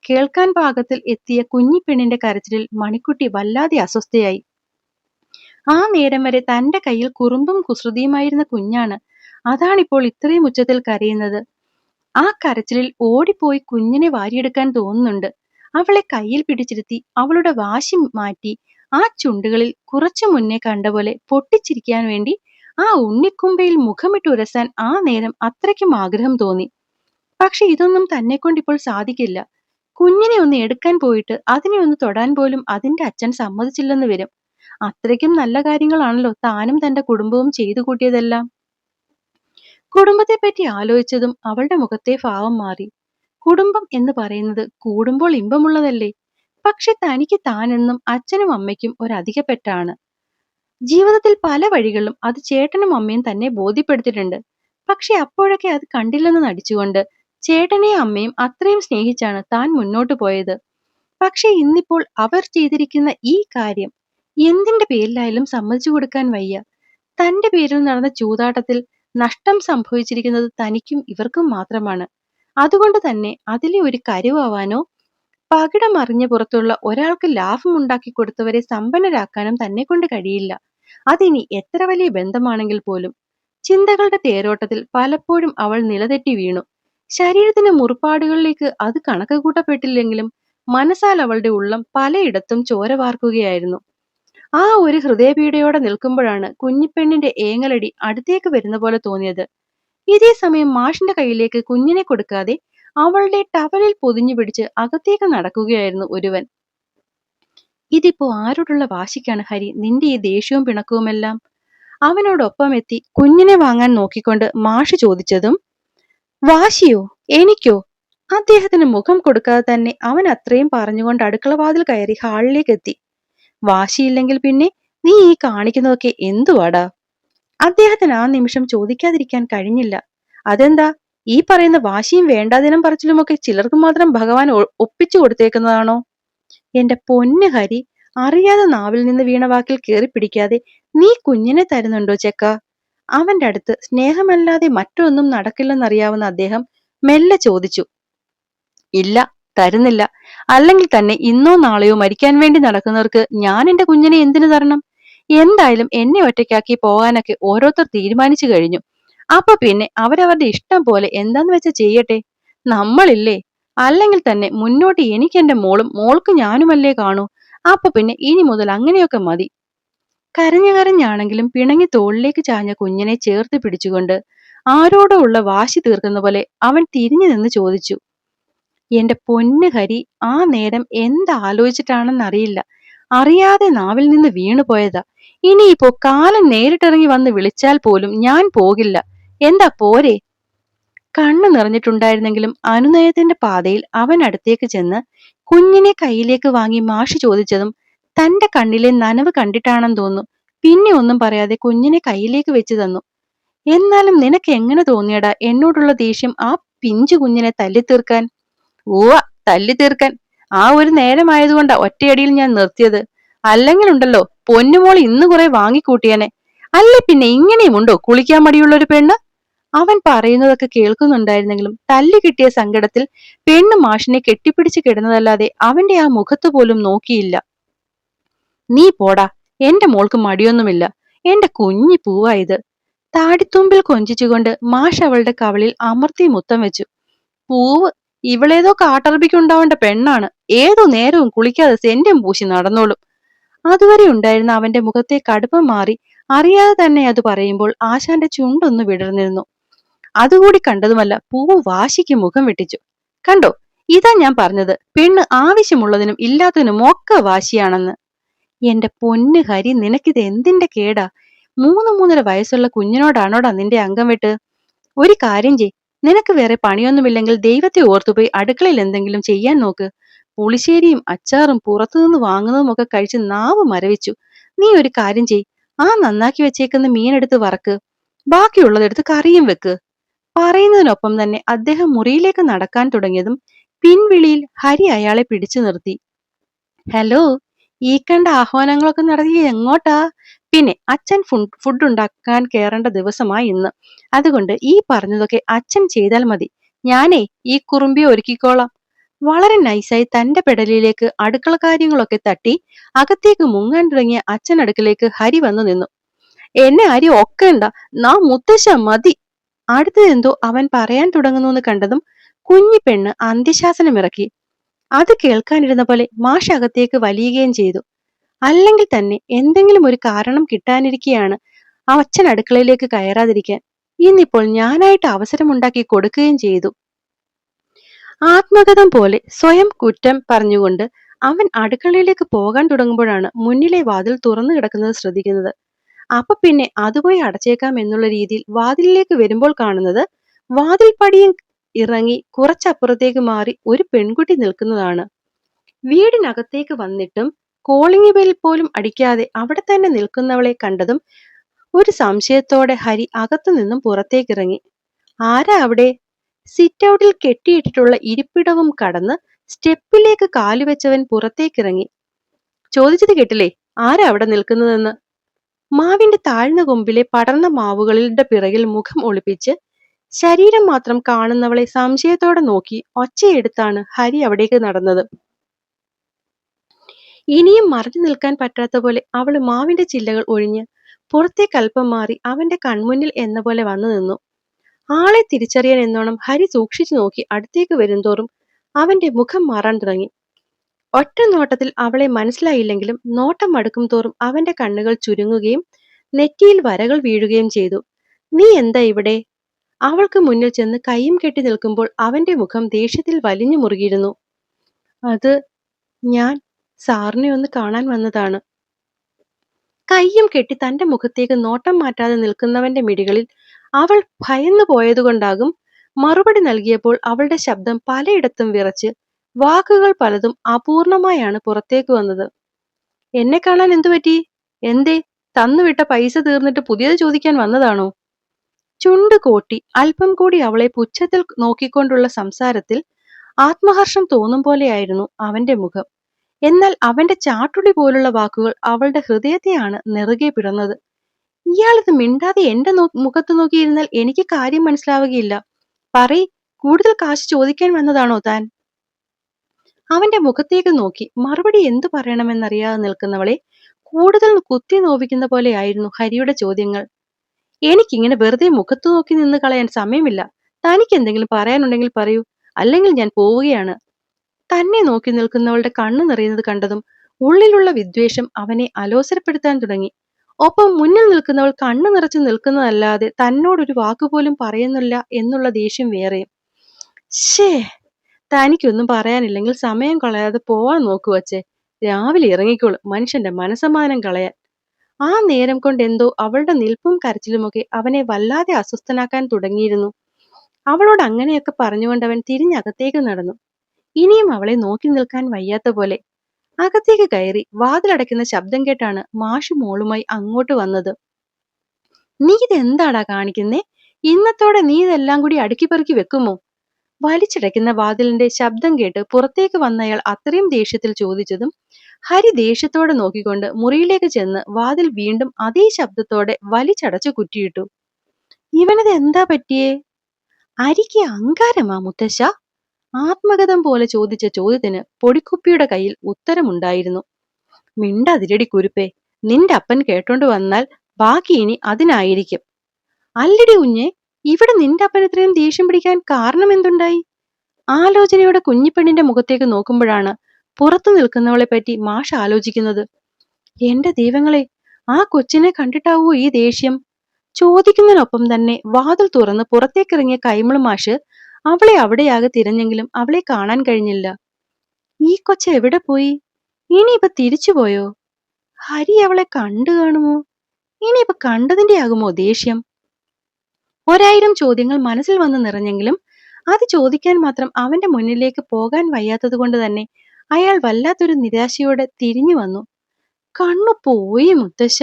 കേൾക്കാൻ പാകത്തിൽ എത്തിയ കുഞ്ഞിപ്പെണ്ണിന്റെ കരച്ചിലിൽ മണിക്കുട്ടി വല്ലാതെ അസ്വസ്ഥയായി. ആ നേരം വരെ തന്റെ കയ്യിൽ കുറുമ്പും കുസൃതിയുമായിരുന്ന കുഞ്ഞാണ് അതാണിപ്പോൾ ഇത്രയും ഉച്ചത്തിൽ കരയുന്നത്. ആ കരച്ചിലിൽ ഓടിപ്പോയി കുഞ്ഞിനെ വാരിയെടുക്കാൻ തോന്നുന്നുണ്ട്. അവളെ കയ്യിൽ പിടിച്ചിരുത്തി അവളുടെ വാശി മാറ്റി ആ ചുണ്ടുകളിൽ കുറച്ചു മുന്നേ കണ്ട പോലെ പൊട്ടിച്ചിരിക്കാൻ വേണ്ടി ആ ഉണ്ണിക്കുമ്പയിൽ മുഖമിട്ട് ഉരസാൻ ആ നേരം അത്രയ്ക്കും ആഗ്രഹം തോന്നി. പക്ഷെ ഇതൊന്നും തന്നെ കൊണ്ടിപ്പോൾ സാധിക്കില്ല. കുഞ്ഞിനെ ഒന്ന് എടുക്കാൻ പോയിട്ട് അതിനെ ഒന്ന് തൊടാൻ പോലും അതിന്റെ അച്ഛൻ സമ്മതിച്ചില്ലെന്ന് വരും. അത്രയ്ക്കും നല്ല കാര്യങ്ങളാണല്ലോ താനും തന്റെ കുടുംബവും ചെയ്തു കൂട്ടിയതെല്ലാം. കുടുംബത്തെ പറ്റി ആലോചിച്ചതും അവളുടെ മുഖത്തെ ഭാവം മാറി. കുടുംബം എന്ന് പറയുന്നത് കൂടുമ്പോൾ ഇമ്പമുള്ളതല്ലേ? പക്ഷെ തനിക്ക് താനെന്നും അച്ഛനും അമ്മയ്ക്കും ഒരധികപ്പെട്ടാണ്. ജീവിതത്തിൽ പല വഴികളിലും അത് ചേട്ടനും അമ്മയും തന്നെ ബോധ്യപ്പെടുത്തിയിട്ടുണ്ട്. പക്ഷെ അപ്പോഴൊക്കെ അത് കണ്ടില്ലെന്ന് നടിച്ചുകൊണ്ട് ചേട്ടനെയും അമ്മയും അത്രയും സ്നേഹിച്ചാണ് താൻ മുന്നോട്ട് പോയത്. പക്ഷെ ഇന്നിപ്പോൾ അവർ ചെയ്തിരിക്കുന്ന ഈ കാര്യം എന്തിന്റെ പേരിലായാലും സമ്മതിച്ചു കൊടുക്കാൻ വയ്യ. തന്റെ പേരിൽ നടന്ന ചൂതാട്ടത്തിൽ നഷ്ടം സംഭവിച്ചിരിക്കുന്നത് തനിക്കും ഇവർക്കും മാത്രമാണ്. അതുകൊണ്ട് തന്നെ അതിലെ ഒരു കരുവാവാനോ പകിടം അറിഞ്ഞ പുറത്തുള്ള ഒരാൾക്ക് ലാഭം ഉണ്ടാക്കി കൊടുത്തവരെ സമ്പന്നരാക്കാനും തന്നെ കൊണ്ട് കഴിയില്ല. അതിനി എത്ര വലിയ ബന്ധമാണെങ്കിൽ പോലും. ചിന്തകളുടെ തേരോട്ടത്തിൽ പലപ്പോഴും അവൾ നിലതെറ്റി വീണു. ശരീരത്തിന് മുറിപ്പാടുകളിലേക്ക് അത് കണക്ക് കൂട്ടപ്പെട്ടില്ലെങ്കിലും മനസ്സാൽ അവളുടെ ഉള്ളം പലയിടത്തും ചോര വാർക്കുകയായിരുന്നു. ആ ഒരു ഹൃദയപീഡയോടെ നിൽക്കുമ്പോഴാണ് കുഞ്ഞിപ്പെണ്ണിന്റെ ഏങ്ങലടി അടുത്തേക്ക് വരുന്ന പോലെ തോന്നിയത്. ഇതേ സമയം മാഷിന്റെ കയ്യിലേക്ക് കുഞ്ഞിനെ കൊടുക്കാതെ അവളുടെ ടവലിൽ പൊതിഞ്ഞു പിടിച്ച് അകത്തേക്ക് നടക്കുകയായിരുന്നു ഒരുവൻ. ഇതിപ്പോ ആരോടുള്ള വാശിക്കാണ് ഹരി? നിന്റെ ഈ ദേഷ്യവും പിണക്കവുമെല്ലാം? അവനോടൊപ്പം എത്തി കുഞ്ഞിനെ വാങ്ങാൻ നോക്കിക്കൊണ്ട് മാഷ് ചോദിച്ചതും വാശിയോ? എനിക്കോ? അദ്ദേഹത്തിന് മുഖം കൊടുക്കാതെ തന്നെ അവൻ അത്രയും പറഞ്ഞുകൊണ്ട് അടുക്കളവാതിൽ കയറി ഹാളിലേക്ക് എത്തി. വാശിയില്ലെങ്കിൽ പിന്നെ നീ ഈ കാണിക്കുന്നതൊക്കെ എന്തുവാടാ? അദ്ദേഹത്തിന് ആ നിമിഷം ചോദിക്കാതിരിക്കാൻ കഴിഞ്ഞില്ല. അതെന്താ? ഈ പറയുന്ന വാശിയും വേണ്ടാതിനം പറച്ചിലുമൊക്കെ ചിലർക്ക് മാത്രം ഭഗവാൻ ഒപ്പിച്ചു കൊടുത്തേക്കുന്നതാണോ? എന്റെ പൊന്ന് ഹരി അറിയാതെ നാവിൽ നിന്ന് വീണ വാക്കിൽ കയറി പിടിക്കാതെ നീ കുഞ്ഞിനെ തരുന്നുണ്ടോ ചെക്ക? അവന്റെ അടുത്ത് സ്നേഹമല്ലാതെ മറ്റൊന്നും നടക്കില്ലെന്നറിയാവുന്ന അദ്ദേഹം മെല്ലെ ചോദിച്ചു. ഇല്ല തരുന്നില്ല. അല്ലെങ്കിൽ തന്നെ ഇന്നോ നാളെയോ മരിക്കാൻ വേണ്ടി നടക്കുന്നവർക്ക് ഞാൻ എന്റെ കുഞ്ഞിനെ എന്തിനു തരണം? എന്തായാലും എന്നെ ഒറ്റയ്ക്കാക്കി പോകാനൊക്കെ ഓരോരുത്തർ തീരുമാനിച്ചു കഴിഞ്ഞു. അപ്പൊ പിന്നെ അവരവരുടെ ഇഷ്ടം പോലെ എന്താന്ന് വെച്ചാ ചെയ്യട്ടെ? നമ്മളില്ലേ? അല്ലെങ്കിൽ തന്നെ മുന്നോട്ട് എനിക്ക് എന്റെ മോളും മോൾക്ക് ഞാനുമല്ലേ കാണൂ? അപ്പൊ പിന്നെ ഇനി മുതൽ അങ്ങനെയൊക്കെ മതി. കരഞ്ഞു കരഞ്ഞാണെങ്കിലും പിണങ്ങി തോളിലേക്ക് ചാഞ്ഞ കുഞ്ഞിനെ ചേർത്ത് പിടിച്ചുകൊണ്ട് ആരോടോ ഉള്ള വാശി തീർക്കുന്ന പോലെ അവൻ തിരിഞ്ഞു നിന്ന് ചോദിച്ചു. എന്റെ പൊന്ന് ഹരി ആ നേരം എന്താലോചിച്ചിട്ടാണെന്നറിയില്ല. അറിയാതെ നാവിൽ നിന്ന് വീണു പോയതാ. ഇനിയിപ്പോ കാലം നേരിട്ടിറങ്ങി വന്ന് വിളിച്ചാൽ പോലും ഞാൻ പോകില്ല. എന്താ പോരെ? കണ്ണു നിറഞ്ഞിട്ടുണ്ടായിരുന്നെങ്കിലും അനുനയത്തിന്റെ പാതയിൽ അവൻ അടുത്തേക്ക് ചെന്ന് കുഞ്ഞിനെ കയ്യിലേക്ക് വാങ്ങി മാഷി ചോദിച്ചതും തന്റെ കണ്ണിലെ നനവ് കണ്ടിട്ടാണെന്ന് തോന്നുന്നു. പിന്നെ ഒന്നും പറയാതെ കുഞ്ഞിനെ കയ്യിലേക്ക് വെച്ച് തന്നു. എന്നാലും നിനക്ക് എങ്ങനെ തോന്നിയടാ? എന്നോടുള്ള ദേഷ്യം ആ പിഞ്ചു കുഞ്ഞിനെ തല്ലിത്തീർക്കാൻ? ഓവ തല്ലി തീർക്കാൻ. ആ ഒരു നേരമായതുകൊണ്ടാ ഒറ്റയടിയിൽ ഞാൻ നിർത്തിയത്. അല്ലെങ്കിൽ ഉണ്ടല്ലോ പൊന്നുമോൾ ഇന്ന് കുറെ വാങ്ങിക്കൂട്ടിയനെ. അല്ലെ പിന്നെ ഇങ്ങനെയും ഉണ്ടോ കുളിക്കാൻ മടിയുള്ള ഒരു പെണ്ണ്? അവൻ പറയുന്നതൊക്കെ കേൾക്കുന്നുണ്ടായിരുന്നെങ്കിലും തല്ലി കിട്ടിയ സങ്കടത്തിൽ പെണ്ണ് മാഷിനെ കെട്ടിപ്പിടിച്ച് കിടന്നതല്ലാതെ അവന്റെ ആ മുഖത്ത് പോലും നോക്കിയില്ല. നീ പോടാ എന്റെ മോൾക്ക് മടിയൊന്നുമില്ല. എന്റെ കുഞ്ഞി പൂവായത് താടിത്തുമ്പിൽ കൊഞ്ചിച്ചുകൊണ്ട് മാഷ് അവളുടെ കവളിൽ അമർത്തി മുത്തം വെച്ചു. പൂവ് ഇവളേതോ കാട്ടറബിക്കുണ്ടാവേണ്ട പെണ്ണാണ്. ഏതോ നേരവും കുളിക്കാതെ സെന്റും പൂശി നടന്നോളും. അതുവരെ ഉണ്ടായിരുന്ന അവന്റെ മുഖത്തെ കടുപ്പം മാറി അറിയാതെ തന്നെ അത് പറയുമ്പോൾ ആശാന്റെ ചുണ്ടൊന്ന് വിടർന്നിരുന്നു. അതുകൂടി കണ്ടതുമല്ല പൂവ് വാശിക്ക് മുഖം വെട്ടിച്ചു. കണ്ടോ ഇതാ ഞാൻ പറഞ്ഞത് പെണ്ണ് ആവശ്യമുള്ളതിനും ഇല്ലാത്തതിനും ഒക്കെ വാശിയാണെന്ന്. എന്റെ പൊന്ന് ഹരി നിനക്കിത് എന്തിന്റെ കേടാ? മൂന്ന് മൂന്നര വയസ്സുള്ള കുഞ്ഞിനോടാണോടാ നിന്റെ അംഗം വിട്ട്? ഒരു കാര്യം ചെയ് നിനക്ക് വേറെ പണിയൊന്നുമില്ലെങ്കിൽ ദൈവത്തെ ഓർത്തുപോയി അടുക്കളയിൽ എന്തെങ്കിലും ചെയ്യാൻ നോക്ക്. പുളിശ്ശേരിയും അച്ചാറും പുറത്തുനിന്ന് വാങ്ങുന്നതും ഒക്കെ കഴിച്ച് നാവ് മരവിച്ചു. നീ ഒരു കാര്യം ചെയ് ആ നന്നാക്കി വെച്ചേക്കുന്ന മീനെടുത്ത് വറക്ക്. ബാക്കിയുള്ളതെടുത്ത് കറിയും വെക്ക്. പറയുന്നതിനൊപ്പം തന്നെ അദ്ദേഹം മുറിയിലേക്ക് നടക്കാൻ തുടങ്ങിയതും പിൻവിളിയിൽ ഹരി അയാളെ പിടിച്ചു നിർത്തി. ഹലോ ഈ കണ്ട ആഹ്വാനങ്ങളൊക്കെ നടത്തി എങ്ങോട്ടാ? പിന്നെ അച്ഛൻ ഫുഡ് ഉണ്ടാക്കാൻ കയറേണ്ട ദിവസമായി ഇന്ന്. അതുകൊണ്ട് ഈ പറഞ്ഞതൊക്കെ അച്ഛൻ ചെയ്താൽ മതി. ഞാനേ ഈ കുറുമ്പിയെ ഒരുക്കിക്കോളാം. വളരെ നൈസായി തന്റെ പെടലിലേക്ക് അടുക്കള കാര്യങ്ങളൊക്കെ തട്ടി അകത്തേക്ക് മുങ്ങാൻ തുടങ്ങിയ അച്ഛൻ അടുക്കലേക്ക് ഹരി വന്നു നിന്നു. എന്നെ ഹരി ഒക്കെ ഉണ്ടാ നാ മുത്തശ്ശ മതി. അടുത്തതെന്തോ അവൻ പറയാൻ തുടങ്ങുന്നു കണ്ടതും കുഞ്ഞി പെണ്ണ് അന്ത്യശാസനമിറക്കി. അത് കേൾക്കാനിരുന്ന പോലെ മാഷ് അകത്തേക്ക് വലിയുകയും ചെയ്തു. അല്ലെങ്കിൽ തന്നെ എന്തെങ്കിലും ഒരു കാരണം കിട്ടാനിരിക്കുകയാണ് ആ അച്ഛൻ അടുക്കളയിലേക്ക് കയറാതിരിക്കാൻ. ഇന്നിപ്പോൾ ഞാനായിട്ട് അവസരമുണ്ടാക്കി കൊടുക്കുകയും ചെയ്തു. ആത്മകഥം പോലെ സ്വയം കുറ്റം പറഞ്ഞുകൊണ്ട് അവൻ അടുക്കളയിലേക്ക് പോകാൻ തുടങ്ങുമ്പോഴാണ് മുന്നിലെ വാതിൽ തുറന്നു കിടക്കുന്നത് ശ്രദ്ധിക്കുന്നത്. അപ്പൊ പിന്നെ അതുപോയി അടച്ചേക്കാം എന്നുള്ള രീതിയിൽ വാതിലിലേക്ക് വരുമ്പോൾ കാണുന്നത് വാതിൽ പടിയും ഇറങ്ങി കുറച്ചപ്പുറത്തേക്ക് മാറി ഒരു പെൺകുട്ടി നിൽക്കുന്നതാണ്. വീടിനകത്തേക്ക് വന്നിട്ടും കോളിംഗ് ബെൽ പോലും അടിക്കാതെ അവിടെ തന്നെ നിൽക്കുന്നവളെ കണ്ടതും ഒരു സംശയത്തോടെ ഹരി അകത്തു നിന്നും പുറത്തേക്കിറങ്ങി. ആരാ അവിടെ? സിറ്റ് ഔട്ടിൽ കെട്ടിയിട്ടിട്ടുള്ള ഇരിപ്പിടവും കടന്ന് സ്റ്റെപ്പിലേക്ക് കാലുവെച്ചവൻ പുറത്തേക്കിറങ്ങി. ചോദിച്ചത് കേട്ടില്ലേ? ആരാ അവിടെ നിൽക്കുന്നതെന്ന്? മാവിന്റെ താഴ്ന്ന കൊമ്പിലെ പടർന്ന മാവുകളുടെ പിറകിൽ മുഖം ഒളിപ്പിച്ച് ശരീരം മാത്രം കാണുന്നവളെ സംശയത്തോടെ നോക്കി ഒച്ചയെടുത്താണ് ഹരി അവിടേക്ക് നടന്നത്. ഇനിയും മറഞ്ഞു നിൽക്കാൻ പറ്റാത്ത പോലെ അവൾ മാവിന്റെ ചില്ലകൾ ഒഴിഞ്ഞ് പുറത്തെ അല്പം മാറി അവന്റെ കൺമുന്നിൽ എന്ന പോലെ വന്നു നിന്നു. ആളെ തിരിച്ചറിയാൻ എന്നോണം ഹരി സൂക്ഷിച്ചു നോക്കി അടുത്തേക്ക് വരുംതോറും അവന്റെ മുഖം മാറാൻ തുടങ്ങി. ഒറ്റ നോട്ടത്തിൽ അവളെ മനസ്സിലായില്ലെങ്കിലും നോട്ടം മടുക്കും തോറും അവന്റെ കണ്ണുകൾ ചുരുങ്ങുകയും നെറ്റിയിൽ വരകൾ വീഴുകയും ചെയ്തു. നീ എന്താ ഇവിടെ? അവൾക്ക് മുന്നിൽ ചെന്ന് കൈയും കെട്ടി നിൽക്കുമ്പോൾ അവന്റെ മുഖം ദേഷ്യത്തിൽ വലിഞ്ഞു മുറുകിയിരുന്നു. അത് ഞാൻ സാറിനെ ഒന്ന് കാണാൻ വന്നതാണ്. കയ്യും കെട്ടി തന്റെ മുഖത്തേക്ക് നോട്ടം മാറ്റാതെ നിൽക്കുന്നവന്റെ മിടികളിൽ അവൾ ഭയന്നു പോയതുകൊണ്ടാകും മറുപടി നൽകിയപ്പോൾ അവളുടെ ശബ്ദം പലയിടത്തും വിറച്ച് വാക്കുകൾ പലതും അപൂർണമായാണ് പുറത്തേക്ക് വന്നത്. എന്നെ കാണാൻ എന്തു പറ്റി? എന്തേ? തന്നുവിട്ട പൈസ തീർന്നിട്ട് പുതിയത് ചോദിക്കാൻ വന്നതാണോ? ചുണ്ട് കോട്ടി അല്പം കൂടി അവളെ പുച്ഛത്തിൽ നോക്കിക്കൊണ്ടുള്ള സംസാരത്തിൽ ആത്മഹർഷം തോന്നും പോലെയായിരുന്നു അവന്റെ മുഖം. എന്നാൽ അവന്റെ ചാട്ടുളി പോലുള്ള വാക്കുകൾ അവളുടെ ഹൃദയത്തെയാണ് നിറുകെ പിടന്നത്. ഇയാളിത് മിണ്ടാതെ എന്റെ മുഖത്ത് നോക്കിയിരുന്നാൽ എനിക്ക് കാര്യം മനസ്സിലാവുകയില്ല. പറയ് കൂടുതൽ കാശ് ചോദിക്കാൻ വന്നതാണോ താൻ? അവന്റെ മുഖത്തേക്ക് നോക്കി. മറുപടി എന്തു പറയണമെന്നറിയാതെ നിൽക്കുന്നവളെ കൂടുതൽ കുത്തി നോവിക്കുന്ന പോലെയായിരുന്നു ഹരിയുടെ ചോദ്യങ്ങൾ. എനിക്കിങ്ങനെ വെറുതെ മുഖത്ത് നോക്കി നിന്ന് കളയാൻ സമയമില്ല. തനിക്ക് എന്തെങ്കിലും പറയാനുണ്ടെങ്കിൽ പറയൂ. അല്ലെങ്കിൽ ഞാൻ പോവുകയാണ്. തന്നെ നോക്കി നിൽക്കുന്നവളുടെ കണ്ണു നിറയുന്നത് കണ്ടതും ഉള്ളിലുള്ള വിദ്വേഷം അവനെ അലോസരപ്പെടുത്താൻ തുടങ്ങി. ഒപ്പം മുന്നിൽ നിൽക്കുന്നവൾ കണ്ണു നിറച്ചു നിൽക്കുന്നതല്ലാതെ തന്നോടൊരു വാക്കുപോലും പറയുന്നില്ല എന്നുള്ള ദേഷ്യം വേറെയും ഷേ തനിക്കൊന്നും പറയാനില്ലെങ്കിൽ സമയം കളയാതെ പോവാൻ നോക്കുവച്ചേ രാവിലെ ഇറങ്ങിക്കോളും മനുഷ്യന്റെ മനസമാനം കളയാൻ. ആ നേരം കൊണ്ട് എന്തോ അവളുടെ നിൽപ്പും കരച്ചിലുമൊക്കെ അവനെ വല്ലാതെ അസ്വസ്ഥനാക്കാൻ തുടങ്ങിയിരുന്നു. അവളോട് അങ്ങനെയൊക്കെ പറഞ്ഞുകൊണ്ട് അവൻ തിരിഞ്ഞകത്തേക്ക് നടന്നു. ഇനിയും അവളെ നോക്കി നിൽക്കാൻ വയ്യാത്ത പോലെ. അകത്തേക്ക് കയറി വാതിലടയ്ക്കുന്ന ശബ്ദം കേട്ടാണ് മാഷ് മോളുമായി അങ്ങോട്ട് വന്നത്. നീ ഇതെന്താടാ കാണിക്കുന്നേ? ഇന്നത്തോടെ നീ ഇതെല്ലാം കൂടി അടുക്കി പെറുക്കി വെക്കുമോ? വലിച്ചടയ്ക്കുന്ന വാതിലിന്റെ ശബ്ദം കേട്ട് പുറത്തേക്ക് വന്നയാൾ അത്രയും ദേഷ്യത്തിൽ ചോദിച്ചതും ഹരി ദേഷ്യത്തോടെ നോക്കിക്കൊണ്ട് മുറിയിലേക്ക് ചെന്ന് വാതിൽ വീണ്ടും അതേ ശബ്ദത്തോടെ വലിച്ചടച്ചു കുറ്റിയിട്ടു. ഇവനത് എന്താ പറ്റിയേ? അരിക്ക് അങ്കാരമാ മുത്തശ്ശ. ആത്മഗതം പോലെ ചോദിച്ച ചോദ്യത്തിന് പൊടിക്കുപ്പിയുടെ കയ്യിൽ ഉത്തരമുണ്ടായിരുന്നു. മിണ്ടതിരടി കുരുപ്പേ നിന്റെ അപ്പൻ കേട്ടോണ്ട് വന്നാൽ ബാക്കി ഇനി അതിനായിരിക്കും. അല്ലടി കുഞ്ഞെ ഇവിടെ നിന്റെ അപ്പൻ ഇത്രയും ദേഷ്യം പിടിക്കാൻ കാരണം എന്തുണ്ടായി? ആലോചനയുടെ കുഞ്ഞിപ്പെണ്ണിന്റെ മുഖത്തേക്ക് നോക്കുമ്പോഴാണ് പുറത്തു നിൽക്കുന്നവളെ പറ്റി മാഷ് ആലോചിക്കുന്നത്. എന്റെ ദൈവങ്ങളെ ആ കൊച്ചിനെ കണ്ടിട്ടാവോ ഈ ദേഷ്യം? ചോദിക്കുന്നതിനൊപ്പം തന്നെ വാതിൽ തുറന്ന് പുറത്തേക്കിറങ്ങിയ കൈമൾ മാഷ് അവളെ അവിടെയാകെ തിരഞ്ഞെങ്കിലും അവളെ കാണാൻ കഴിഞ്ഞില്ല. ഈ കൊച്ച എവിടെ പോയി? ഇനിയിപ്പൊ തിരിച്ചുപോയോ ഹരി അവളെ കണ്ടു കാണുമോ? ഇനിയിപ്പൊ കണ്ടതിന്റെ ആകുമോ ദേഷ്യം? ഒരായിരം ചോദ്യങ്ങൾ മനസ്സിൽ വന്ന് നിറഞ്ഞെങ്കിലും അത് ചോദിക്കാൻ മാത്രം അവന്റെ മുന്നിലേക്ക് പോകാൻ വയ്യാത്തത് കൊണ്ട് തന്നെ അയാൾ വല്ലാത്തൊരു നിരാശയോടെ തിരിഞ്ഞു വന്നു. കണ്ണു പോയി മുത്തശ്ശ.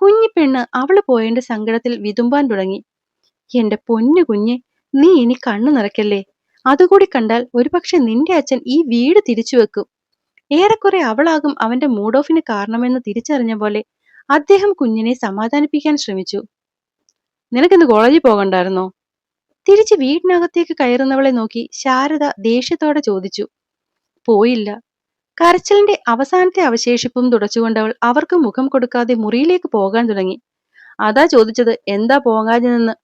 കുഞ്ഞിപ്പെണ്ണ് അവൾ പോയതിന്റെ സങ്കടത്തിൽ വിതുമ്പാൻ തുടങ്ങി. എന്റെ പൊന്നു കുഞ്ഞെ നീ ഇനി കണ്ണു നിറയ്ക്കല്ലേ? അതുകൂടി കണ്ടാൽ ഒരുപക്ഷെ നിന്റെ അച്ഛൻ ഈ വീട് തിരിച്ചു വെക്കും. ഏറെക്കുറെ അവളാകും അവന്റെ മൂഡ് ഓഫിന് കാരണമെന്ന് തിരിച്ചറിഞ്ഞ പോലെ അദ്ദേഹം കുഞ്ഞിനെ സമാധാനിപ്പിക്കാൻ ശ്രമിച്ചു. നിനക്കിന്ന് കോളേജിൽ പോകണ്ടായിരുന്നോ? തിരിച്ച് വീടിനകത്തേക്ക് കയറുന്നവളെ നോക്കി ശാരദ ദേഷ്യത്തോടെ ചോദിച്ചു. പോയില്ല. കരച്ചിലിന്റെ അവസാനത്തെ അവശേഷിപ്പും തുടച്ചുകൊണ്ടവൾ അവർക്ക് മുഖം കൊടുക്കാതെ മുറിയിലേക്ക് പോകാൻ തുടങ്ങി. അതാ ചോദിച്ചത് എന്താ പോകാഞ്ഞെന്ന്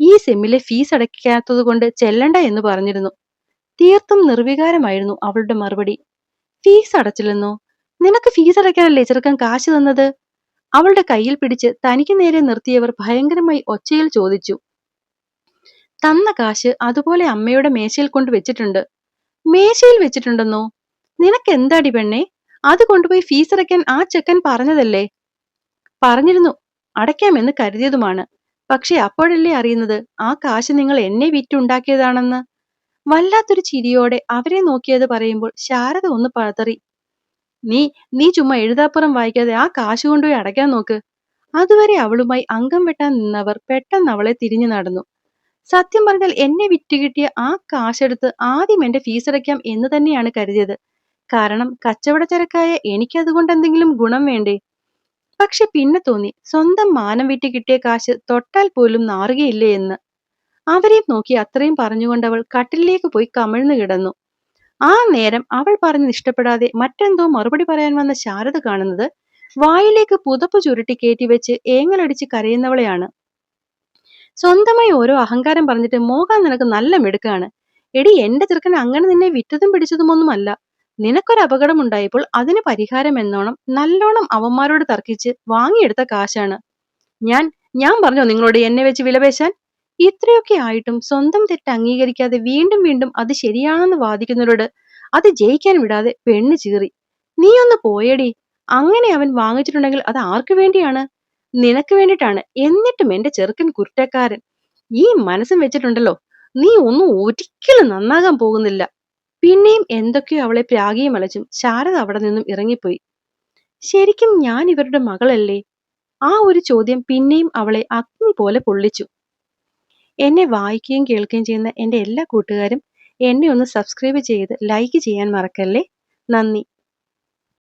ഈ സെമ്മിലെ ഫീസ് അടയ്ക്കാത്തത് കൊണ്ട് ചെല്ലണ്ട എന്ന് പറഞ്ഞിരുന്നു. തീർത്തും നിർവികാരമായിരുന്നു അവളുടെ മറുപടി. ഫീസ് അടച്ചില്ലെന്നോ? നിനക്ക് ഫീസ് അടയ്ക്കാനല്ലേ ചെറുക്കാൻ കാശ് തന്നത്? അവളുടെ കയ്യിൽ പിടിച്ച് തനിക്ക് നേരെ നിർത്തിയവർ ഭയങ്കരമായി ഒച്ചയിൽ ചോദിച്ചു. തന്ന കാശ് അതുപോലെ അമ്മയുടെ മേശയിൽ കൊണ്ട് വെച്ചിട്ടുണ്ട്. മേശയിൽ വെച്ചിട്ടുണ്ടെന്നോ? നിനക്ക് എന്താടി പെണ്ണെ? അത് കൊണ്ടുപോയി ഫീസ് അടയ്ക്കാൻ ആ ചെക്കൻ പറഞ്ഞതല്ലേ? പറഞ്ഞിരുന്നു. അടയ്ക്കാമെന്ന് കരുതിയതുമാണ്. പക്ഷെ അപ്പോഴല്ലേ അറിയുന്നത്? ആ കാശ് നിങ്ങൾ എന്നെ വിറ്റുണ്ടാക്കിയതാണെന്ന്. വല്ലാത്തൊരു ചിരിയോടെ അവരെ നോക്കിയത് പറയുമ്പോൾ ശാരദ ഒന്ന് പതറി. നീ നീ ചുമ്മാ എഴുതാപ്പുറം വായിക്കാതെ ആ കാശ് കൊണ്ടുപോയി അടയ്ക്കാൻ നോക്ക്. അതുവരെ അവളുമായി അംഗം വെട്ടാൻ നിന്നവർ പെട്ടെന്ന് അവളെ തിരിഞ്ഞു നടന്നു. സത്യം പറഞ്ഞാൽ എന്നെ വിറ്റുകിട്ടിയ ആ കാശെടുത്ത് ആദ്യം എന്റെ ഫീസ് അടയ്ക്കാം എന്ന് തന്നെയാണ് കരുതിയത്. കാരണം കച്ചവടച്ചരക്കായ എനിക്കതുകൊണ്ട് എന്തെങ്കിലും ഗുണം വേണ്ടേ? പക്ഷെ പിന്നെ തോന്നി സ്വന്തം മാനം വിറ്റ് കിട്ടിയ കാശ് തൊട്ടാൽ പോലും നാറുകയില്ലേ എന്ന്. അവരെയും നോക്കി അത്രയും പറഞ്ഞുകൊണ്ടവൾ കട്ടിലേക്ക് പോയി കമിഴ്ന്നു കിടന്നു. ആ നേരം അവൾ പറഞ്ഞത് ഇഷ്ടപ്പെടാതെ മറ്റെന്തോ മറുപടി പറയാൻ വന്ന ശാരദ കാണുന്നത് വായിലേക്ക് പുതപ്പ് ചുരുട്ടി കയറ്റി വെച്ച് ഏങ്ങലടിച്ച് കരയുന്നവളെയാണ്. സ്വന്തമായി ഓരോ അഹങ്കാരം പറഞ്ഞിട്ട് മോഹൻ നിനക്ക് നല്ല മിടുക്കാണ്. എടി എന്റെ ചെറുക്കൻ അങ്ങനെ നിന്നെ വിറ്റതും പിടിച്ചതുമൊന്നുമല്ല. നിനക്കൊരു അപകടം ഉണ്ടായപ്പോൾ അതിന് പരിഹാരം എന്നോണം നല്ലോണം അവന്മാരോട് തർക്കിച്ച് വാങ്ങിയെടുത്ത കാശാണ്. ഞാൻ ഞാൻ പറഞ്ഞോ നിങ്ങളോട് എന്നെ വെച്ച് വിലപേശാൻ ഇത്രയൊക്കെ ആയിട്ടും സ്വന്തം തെറ്റ് അംഗീകരിക്കാതെ വീണ്ടും വീണ്ടും അത് ശരിയാണെന്ന് വാദിക്കുന്നവരോട് അത് ജയിക്കാൻ വിടാതെ പെണ്ണ് ചീറി. നീ ഒന്ന് പോയടി. അങ്ങനെ അവൻ വാങ്ങിച്ചിട്ടുണ്ടെങ്കിൽ അത് ആർക്കു വേണ്ടിയാണ്? നിനക്ക് വേണ്ടിയിട്ടാണ്. എന്നിട്ടും എന്റെ ചെറുക്കൻ കുറ്റക്കാരൻ ഈ മനസ്സും വെച്ചിട്ടുണ്ടല്ലോ. നീ ഒന്നും ഒരിക്കലും നന്നാകാൻ പോകുന്നില്ല. പിന്നെയും എന്തൊക്കെയോ അവളെ പ്രാഗിയും അലച്ചും ശാരദ അവിടെ നിന്നും ഇറങ്ങിപ്പോയി. ശരിക്കും ഞാൻ ഇവരുടെ മകളല്ലേ? ആ ഒരു ചോദ്യം പിന്നെയും അവളെ അഗ്നി പോലെ പൊള്ളിച്ചു. എന്നെ വായിക്കുകയും കേൾക്കുകയും ചെയ്യുന്ന എന്റെ എല്ലാ കൂട്ടുകാരും എന്നെ ഒന്ന് സബ്സ്ക്രൈബ് ചെയ്ത് ലൈക്ക് ചെയ്യാൻ മറക്കല്ലേ? നന്ദി.